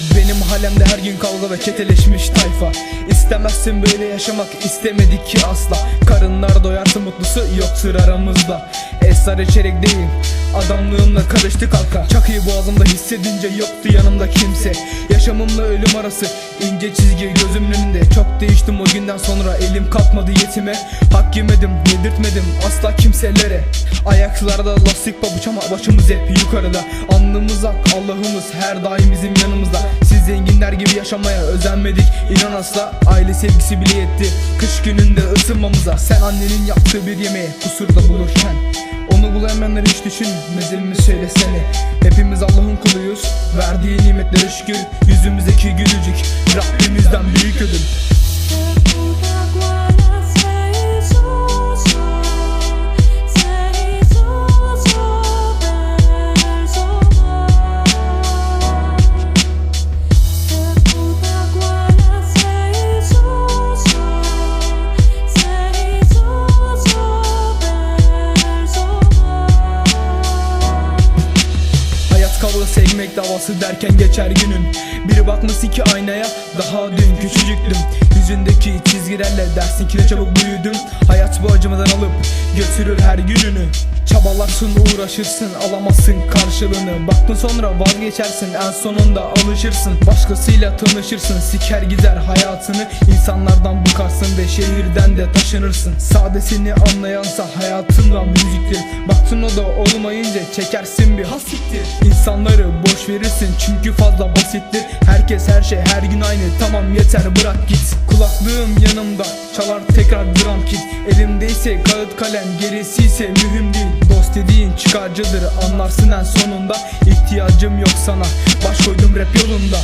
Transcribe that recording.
Benim halemde her gün kavga ve çeteleşmiş tayfa. İstemezsin böyle yaşamak istemedik ki asla. Karınlar doyarsa mutlusu yoktur aramızda. Esrar içerek değil Adamlığımla karıştı kalka Çakıyı boğazımda hissedince yoktu yanımda kimse. Yaşamımla ölüm arası ince çizgi gözümün önünde. Çok değiştim o günden sonra elim kalkmadı yetime. Hak yemedim yedirtmedim asla kimselere. Ayaklarda lastik pabuç ama başımız hep yukarıda. Alnımız ak Allah'ımız her daim bizim yanımızda. Siz zenginler gibi yaşamaya özenmedik inan asla. Aile sevgisi bile yetti. Kış gününde ısınmamıza Sen annenin yaptığı bir yemeğe kusurda bulurken onu bulamayanları hiç düşünmezil mi söylesene. Hepimiz Allah'ın kuluyuz Verdiği nimetlere şükür. Yüzümüzdeki gülücük Rabbimizden büyük ödül Ekmek davası derken geçer günün. Biri bakmasın ki aynaya daha dün küçücüktüm. Yüzündeki çizgilerle dersin ki ne çabuk büyüdüm. Hayat bu acımadan alıp götürür her gününü. Çabalarsın uğraşırsın alamazsın karşılığını. Baktın sonra vazgeçersin en sonunda alışırsın. Başkasıyla tanışırsın siker gider hayatını. İnsanlardan bıkarsın ve şehirden de taşınırsın. Sadesini anlayansa hayatından müziktir. Baktın o da olmayınca çekersin bir hasittir İnsanları verirsin çünkü fazla basittir. Herkes her şey her gün aynı. Tamam yeter bırak git. Kulaklığım yanımda. Çalar tekrar drum kit. Elimdeyse kağıt kalem gerisi ise mühim değil. Dost dediğin çıkarcıdır anlarsın en sonunda. İhtiyacım yok sana. Baş koydum rap yolunda